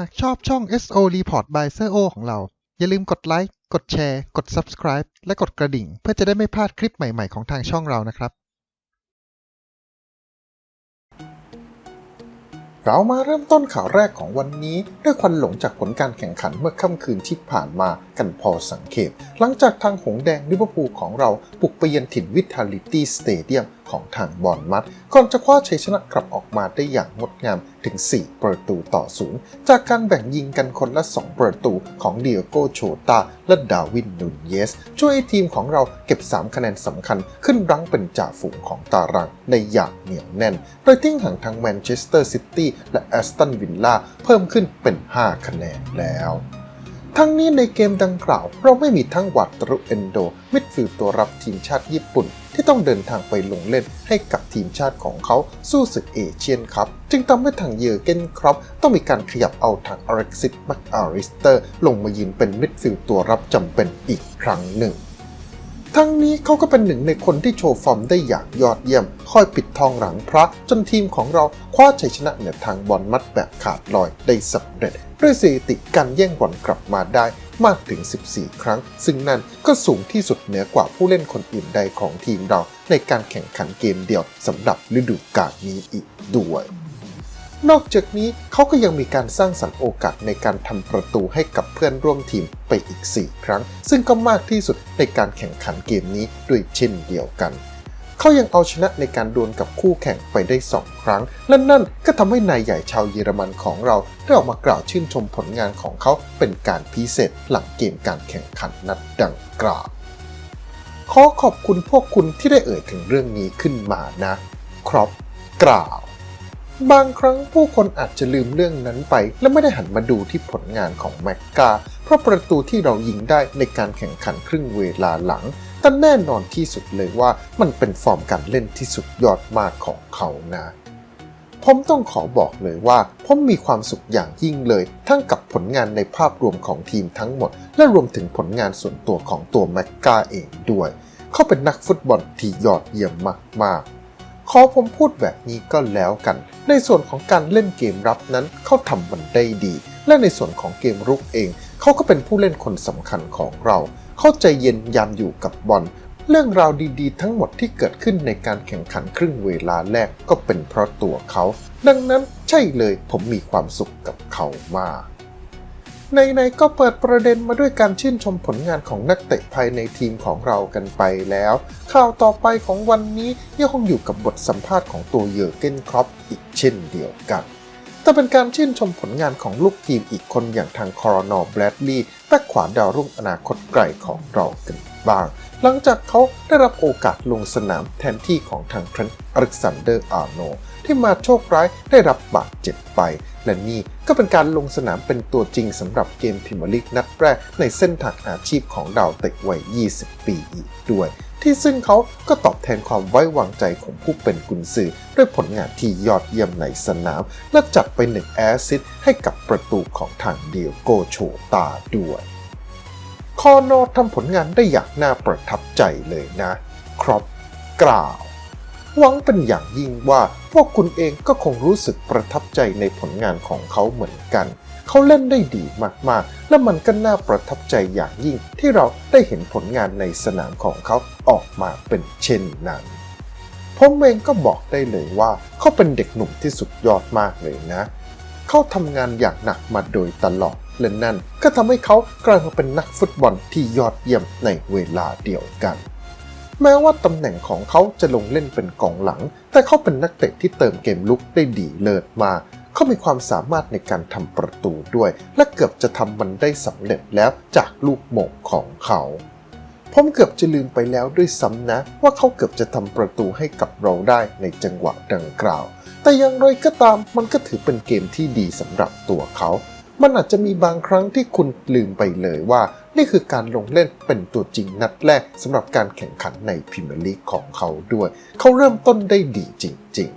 หากชอบช่อง SO Report by s e o ของเรา อย่าลืมกดไลค์ กดแชร์ กด Subscribe และกดกระดิ่ง เพื่อจะได้ไม่พลาดคลิปใหม่ ๆ ของทางช่องเรานะครับ เรามาเริ่มต้นข่าวแรกของวันนี้ ด้วยควันหลงจากผลการแข่งขันเมื่อค่ำคืนที่ผ่านมากันพอสังเกตหลังจากทางหงแดงลิเวอร์พูลของเราบุกไปเยือนถิ่นวิทาลิตี้สเตเดียมของทางบอลมัดก่อนจะคว้าชัยชนะกลับออกมาได้อย่างงดงามถึง 4 ประตูต่อศูนย์จากการแบ่งยิงกันคนละ 2 ประตูของเดียโกโชตาและดาวินนูนเยส ช่วยให้ทีมของเราเก็บ 3 คะแนนสำคัญขึ้นรั้งเป็นจ่าฝูงของตารางในอย่างเหนียวแน่น โดยทิ้งห่างทางแมนเชสเตอร์ซิตี้และแอสตันวิลล่าเพิ่มขึ้นเป็น 5 คะแนนแล้ว ทั้งนี้ในเกมดังกล่าว เราไม่มีทั้งวัตรุเอนโด มิดฟิลด์ตัวรับทีมชาติญี่ปุ่น ที่ต้องเดินทางไปลงเล่นให้กับทีมชาติของเขาสู้ศึกเอเชียนครับจึงทำให้ทางเยอร์เกนครับต้องมีการขยับเอาทางอเร็กซิสแมคอาริสเตอร์ ลงมายืนเป็นมิดฟิลด์ตัวรับจำเป็นอีกครั้งหนึ่ง ทั้งนี้เขาก็เป็นหนึ่งในคนที่โชว์ฟอร์มได้อย่างยอดเยี่ยมคอยปิดทองหลังพระ จนทีมของเราคว้าชัยชนะเหนือทางบอลมัดแบบขาดลอยได้สำเร็จ ด้วยสถิติการแย่งบอลกลับมาได้มากถึง 14 ครั้ง ซึ่งนั่นก็สูงที่สุดเหนือกว่าผู้เล่นคนอื่นใดของทีมเราในการแข่งขันเกมเดียวสำหรับฤดูกาลนี้อีกด้วย นอกจากนี้เขาก็ยังมีการสร้างสรรค์โอกาสในการทำประตูให้กับเพื่อนร่วมทีมไปอีก 4 ครั้ง ซึ่งก็มากที่สุดในการแข่งขันเกมนี้ด้วยเช่นเดียวกัน เขายังเอาชนะในการดวลกับคู่แข่งไปได้ 2 ครั้ง และนั่นก็ทำให้นายใหญ่ชาวเยอรมันของเราได้ออกมากล่าวชื่นชมผลงานของเขาเป็นการพิเศษหลังเกมการแข่งขันนัดดังกล่าวขอขอบคุณพวกคุณที่ได้เอ่ยถึงเรื่องนี้ขึ้นมานะ ครอปกล่าว บางครั้งผู้คนอาจจะลืมเรื่องนั้นไป และไม่ได้หันมาดูที่ผลงานของแม็กกา เพราะประตูที่เรายิงได้ในการแข่งขันครึ่งเวลาหลัง แต่แน่นอนที่สุดเลยว่ามันเป็นฟอร์มการเล่นที่สุดยอดมากของเขานะผมต้องขอบอกเลยว่า ผมมีความสุขอย่างยิ่งเลย ทั้งกับผลงานในภาพรวมของทีมทั้งหมด และรวมถึงผลงานส่วนตัวของตัวแม็กกาเองด้วย เขาเป็นนักฟุตบอลที่ยอดเยี่ยมมากๆ ขอผมพูดแบบนี้ก็แล้วกัน ในส่วนของการเล่นเกมรับนั้นเขาทำมันได้ดี และในส่วนของเกมรุกเอง เขาก็เป็นผู้เล่นคนสำคัญของเรา เข้าใจเย็นยามอยู่กับบอลเรื่องราวดีๆ ทั้งหมดที่เกิดขึ้นในการแข่งขันครึ่งเวลาแรกก็เป็นเพราะตัวเขา ดังนั้นใช่เลยผมมีความสุขกับเขามาก ในๆก็เปิดประเด็นมาด้วยการชื่นชมผลงานของนักเตะภายในทีมของเรากันไปแล้ว ข่าวต่อไปของวันนี้ยังคงอยู่กับบทสัมภาษณ์ของตัวเยอร์เกนครอปอีกเช่นเดียวกัน แต่เป็นการชื่นชมผลงานของลูกทีมอีกคนอย่างทางคอร์นอแบรดลีย์แบ็คขวาดาวรุ่งอนาคตไกลของเรากันบ้าง หลังจากเขาได้รับโอกาสลงสนามแทนที่ของทางเทรนต์อเล็กซานเดอร์อาร์โนที่มาโชคร้ายได้รับบาดเจ็บไป และนี่ ก็เป็นการลงสนามเป็นตัวจริงสำหรับเกมพรีเมียร์ลีกนัดแรกในเส้นทางอาชีพของดาวเตะวัย 20 ปีอีกด้วย ที่ซึ่งเขาก็ตอบแทนความไว้วางใจของผู้เป็นกุนซือ ด้วยผลงานที่ยอดเยี่ยมในสนาม และจัดไปหนึ่งแอสซิสต์ให้กับประตูของทางเดียโกโชตาด้วยคอนอทำผลงานได้อย่างน่าประทับใจเลยนะ ครอปกล่าว หวังเป็นอย่างยิ่งว่า วกคุณเองก็คงรู้สึกประทับใจในผลงานของเขาเหมือนกัน เขาเล่นได้ดีมากๆ และมันก็น่าประทับใจอย่างยิ่ง ที่เราได้เห็นผลงานในสนามของเขาออกมาเป็นเช่นนั้นผมเองก็บอกได้เลยว่า เขาเป็นเด็กหนุ่มที่สุดยอดมากเลยนะ เขาทำงานอย่างหนักมาโดยตลอดและนั่นก็ทำให้เขากลายมาเป็นนักฟุตบอลที่ยอดเยี่ยมในเวลาเดียวกัน แม้ว่าตำแหน่งของเขาจะลงเล่นเป็นกองหลัง แต่เขาเป็นนักเตะที่เติมเกมลุกได้ดีเลิศมากเขามีความสามารถในการทำประตูด้วย และเกือบจะทำมันได้สำเร็จแล้วจากลูกโมงของเขาผมเกือบจะลืมไปแล้วด้วยซ้ำนะ ว่าเขาเกือบจะทำประตูให้กับเราได้ในจังหวะดังกล่าว แต่อย่างไรก็ตามมันก็ถือเป็นเกมที่ดีสำหรับตัวเขา มันอาจจะมีบางครั้งที่คุณลืมไปเลยว่า นี่คือการลงเล่นเป็นตัวจริงนัดแรกสำหรับการแข่งขันในพรีเมียร์ลีกของเขาด้วย เขาเริ่มต้นได้ดีจริง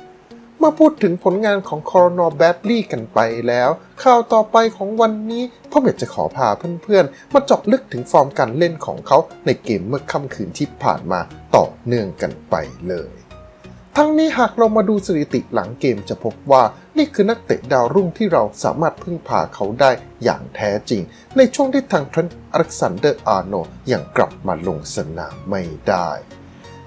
ๆมาพูดถึงผลงานของคอร์นอแบดลี่กันไปแล้ว ข่าวต่อไปของวันนี้พ่ออยากจะขอพาเพื่อนๆ มาเจาะลึกถึงฟอร์มการเล่นของเขาในเกมเมื่อค่ำคืนที่ผ่านมาต่อเนื่องกันไปเลย ทั้งนี้หากเรามาดูสถิติหลังเกมจะพบว่า นี่คือนักเตะดาวรุ่งที่เราสามารถพึ่งพาเขาได้อย่างแท้จริง ในช่วงที่ทางเทรนต์อเล็กซานเดอร์อาร์โนยังกลับมาลงสนามไม่ได้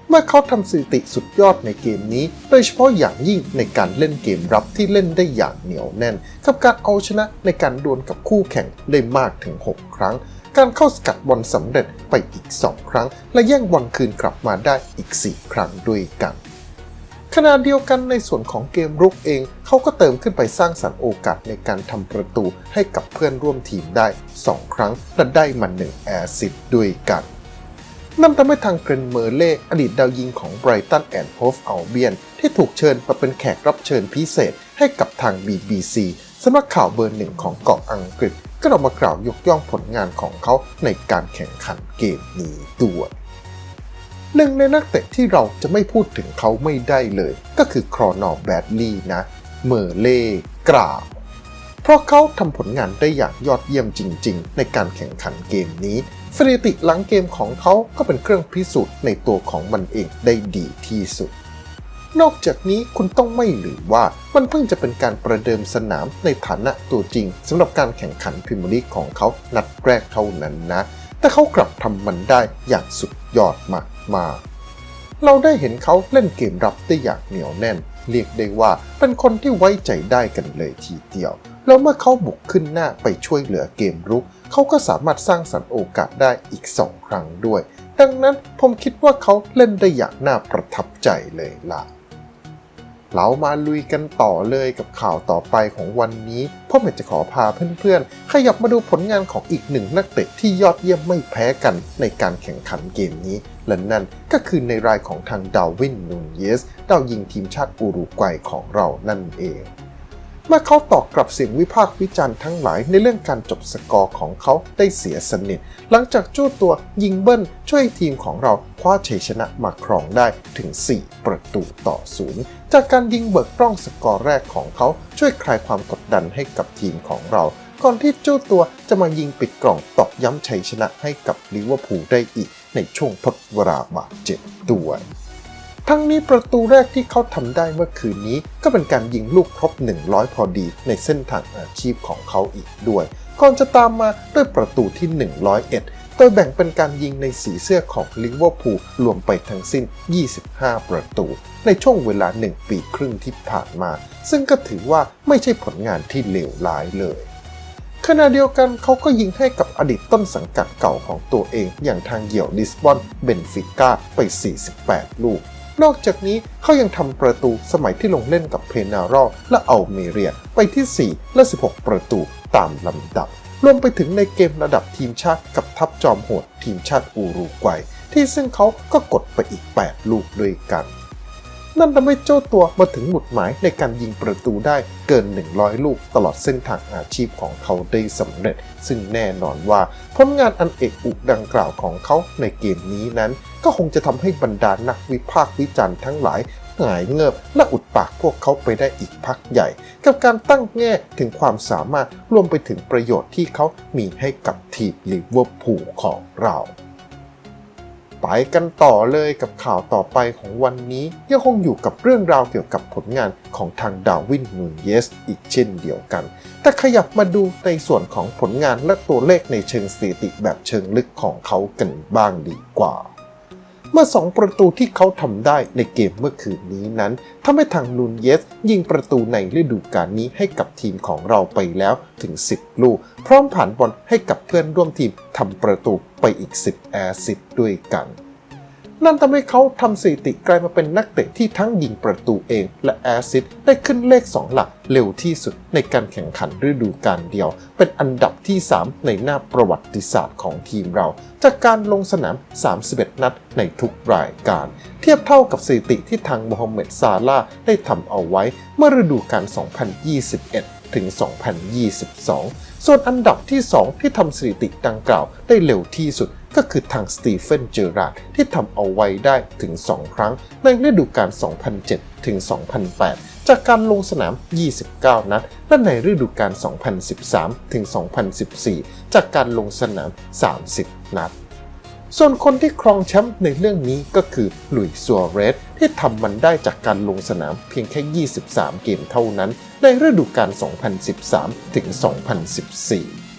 เมื่อเขาทำสถิติสุดยอดในเกมนี้ โดยเฉพาะอย่างยิ่งในการเล่นเกมรับที่เล่นได้อย่างเหนียวแน่น กับการเอาชนะในการดวลกับคู่แข่งได้มากถึง 6 ครั้ง การเข้าสกัดบอลสำเร็จไปอีก 2 ครั้ง และแย่งบอลคืนกลับมาได้อีก 4 ครั้งด้วยกัน ขณะเดียวกันในส่วนของเกมรุกเอง เขาก็เติมขึ้นไปสร้างสรรค์โอกาสในการทำประตูให้กับเพื่อนร่วมทีมได้ 2 ครั้งและได้มา1แอร์ซิดด้วยกันนั่นทำให้ทางเกรนเมอร์เล่อดีตดาวยิงของไบรตันแอนด์โฮฟอัลเบียนที่ถูกเชิญมาเป็นแขกรับเชิญพิเศษให้กับทาง BBC สำนักข่าวเบอร์หนึ่งของเกาะอังกฤษ ก็ออกมากล่าวยกย่องผลงานของเขาในการแข่งขันเกมนี้ด้วย หนึ่งในนักเตะที่เราจะไม่พูดถึงเขาไม่ได้เลย ก็คือครอนอร์แบดลีย์นะเมอร์เล่กล่าวเพราะเขาทำผลงานได้อย่างยอดเยี่ยมจริง ๆ ในการแข่งขันเกมนี้ สถิติหลังเกมของเขาก็เป็นเครื่องพิสูจน์ในตัวของมันเองได้ดีที่สุด นอกจากนี้คุณต้องไม่ลืมว่ามันเพิ่งจะเป็นการประเดิมสนามในฐานะตัวจริงสำหรับการแข่งขันพรีเมียร์ลีกของเขานัดแรกเท่านั้นนะ แต่เขากลับทำมันได้อย่างสุดยอดมากมา เราได้เห็นเขาเล่นเกมรับได้อย่างเหนียวแน่น เรียกได้ว่าเป็นคนที่ไว้ใจได้กันเลยทีเดียว แล้วเมื่อเขาบุกขึ้นหน้าไปช่วยเหลือเกมรุก เขาก็สามารถสร้างสรรค์โอกาสได้อีก 2 ครั้งด้วย ดังนั้นผมคิดว่าเขาเล่นได้อย่างน่าประทับใจเลยล่ะ เรามาลุยกันต่อเลยกับข่าวต่อไปของวันนี้พ่อเมจะขอพาเพื่อนๆ ขยับมาดูผลงานของอีกหนึ่งนักเตะที่ยอดเยี่ยมไม่แพ้กันในการแข่งขันเกมนี้ และนั่นก็คือในรายของทางดาวินนูนเยสดาวยิงทีมชาติอุรุกวัยของเรานั่นเอง เมื่อเขาตอบกลับเสียงวิพากษ์วิจารณ์ทั้งหลายในเรื่องการจบสกอร์ของเขาได้เสียสนิท หลังจากจู้ตัวยิงเบิ้ลช่วยทีมของเราคว้าชัยชนะมาครองได้ถึง 4 ประตูต่อศูนย์จากการยิงเบิกกล้องสกอร์แรกของเขาช่วยคลายความกดดันให้กับทีมของเราก่อนที่จู้ตัวจะมายิงปิดกล่องตอกย้ำชัยชนะให้กับลิเวอร์พูลได้อีกในช่วงทดเวลาบาดเจ็บด้วย ทั้งนี้ประตูแรกที่เขาทำได้เมื่อคืนนี้ ก็เป็นการยิงลูกครบ 100 พอดีในเส้นทางอาชีพของเขาอีกด้วย ก่อนจะตามมาด้วยประตูที่ 101 โดยแบ่งเป็นการยิงในสีเสื้อของลิเวอร์พูลรวมไปทั้งสิ้น 25 ประตู ในช่วงเวลา 1 ปีครึ่งที่ผ่านมา ซึ่งก็ถือว่าไม่ใช่ผลงานที่เลวร้ายเลยขณะเดียวกันเขาก็ยิงให้กับอดีตต้นสังกัดเก่าของตัวเองอย่างทางเหี่ยวลิสบอนเบนฟิก้าไป 48 ลูก นอกจากนี้เขายังทำประตูสมัยที่ลงเล่นกับเพนารอลและอัลเมเรียไปที่ 4 และ 16 ประตูตามลำดับ รวมไปถึงในเกมระดับทีมชาติกับทัพจอมโหดทีมชาติอูรุกวัย ที่ซึ่งเขาก็กดไปอีก 8 ลูกด้วยกัน นั่นทำให้เจ้าตัวมาถึงหมุดหมายในการยิงประตูได้เกิน 100 ลูกตลอดเส้นทางอาชีพของเขาได้สำเร็จ ซึ่งแน่นอนว่าผลงานอันเอกอุกดังกล่าวของเขาในเกมนี้นั้น ก็คงจะทำให้บรรดานักวิพากษ์วิจารณ์ทั้งหลายหงายเงิบและอุดปากพวกเขาไปได้อีกพักใหญ่ กับการตั้งแง่ถึงความสามารถรวมไปถึงประโยชน์ที่เขามีให้กับทีมลิเวอร์พูลของเรา ไปกันต่อเลยกับข่าวต่อไปของวันนี้ยังคงอยู่กับเรื่องราวเกี่ยวกับผลงานของทางดาวินนูนเยสอีกเช่นเดียวกัน แต่ขยับมาดูในส่วนของผลงานและตัวเลขในเชิงสถิติแบบเชิงลึกของเขากันบ้างดีกว่า เมื่อ 2 ประตูที่เขาทำได้ในเกมเมื่อคืนนี้นั้นทำให้ทางนูนเยส ยิงประตูในฤดูกาลนี้ให้กับทีมของเราไปแล้วถึง 10 ลูก พร้อมผ่านบอลให้กับเพื่อนร่วมทีมทำประตูไปอีก 10 แอสซิดด้วยกัน นั่นทำให้เขาทำสถิติกลายมาเป็นนักเตะที่ทั้งยิงประตูเองและแอสซิสต์ได้ขึ้นเลข 2 หลักเร็วที่สุดในการแข่งขันฤดูกาลเดียว เป็นอันดับที่ 3 ในหน้าประวัติศาสตร์ของทีมเรา จากการลงสนาม 31 นัดในทุกรายการ เทียบเท่ากับสถิติที่ทางโมฮัมเหม็ดซาลาได้ทำเอาไว้เมื่อฤดูกาล 2021ถึง 2022 ส่วนอันดับที่ 2 ที่ทำสถิติดังกล่าวได้เร็วที่สุด ก็คือทางสตีเฟนเจอราร์ดที่ทำเอาไว้ได้ถึง 2 ครั้ง ในฤดูกาล 2007 ถึง 2008 จากการลงสนาม 29 นัด และในฤดูกาล 2013 ถึง 2014 จากการลงสนาม 30 นัดส่วนคนที่ครองแชมป์ในเรื่องนี้ก็คือหลุยส์ซัวเรสที่ทำมันได้จากการลงสนามเพียงแค่ 23 เกมเท่านั้น ในฤดูกาล 2013 ถึง 2014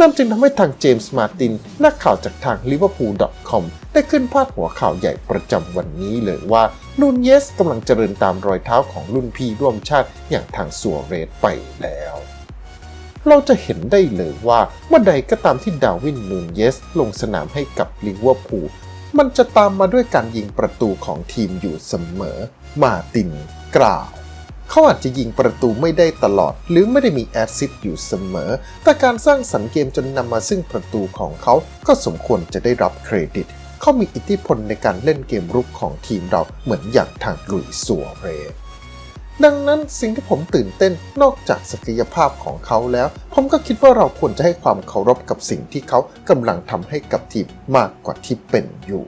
นั่นจึงทำให้ทางเจมส์มาตินนักข่าวจากทาง liverpool.com ได้ขึ้นพาดหัวข่าวใหญ่ประจำวันนี้เลยว่านูนเยสกำลังเจริญตามรอยเท้าของรุ่นพี่ร่วมชาติอย่างทางซัวเรสไปแล้วเราจะเห็นได้เลยว่าเมื่อใดก็ตามที่ดาวินนูนเยสลงสนามให้กับลิเวอร์พูลมันจะตามมาด้วยการยิงประตูของทีมอยู่เสมอ มาตินกล่าว เขาอาจจะยิงประตูไม่ได้ตลอด หรือไม่ได้มีแอสซิสต์อยู่เสมอ แต่การสร้างสรรค์เกมจนนำมาซึ่งประตูของเขาก็สมควรจะได้รับเครดิต เขามีอิทธิพลในการเล่นเกมรุกของทีมเราเหมือนอย่างทางลุยส์ซัวเรสดังนั้นสิ่งที่ผมตื่นเต้นนอกจากศักยภาพของเขาแล้ว ผมก็คิดว่าเราควรจะให้ความเคารพกับสิ่งที่เขากำลังทำให้กับทีมมากกว่าที่เป็นอยู่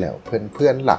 แล้วเพื่อนๆล่ะ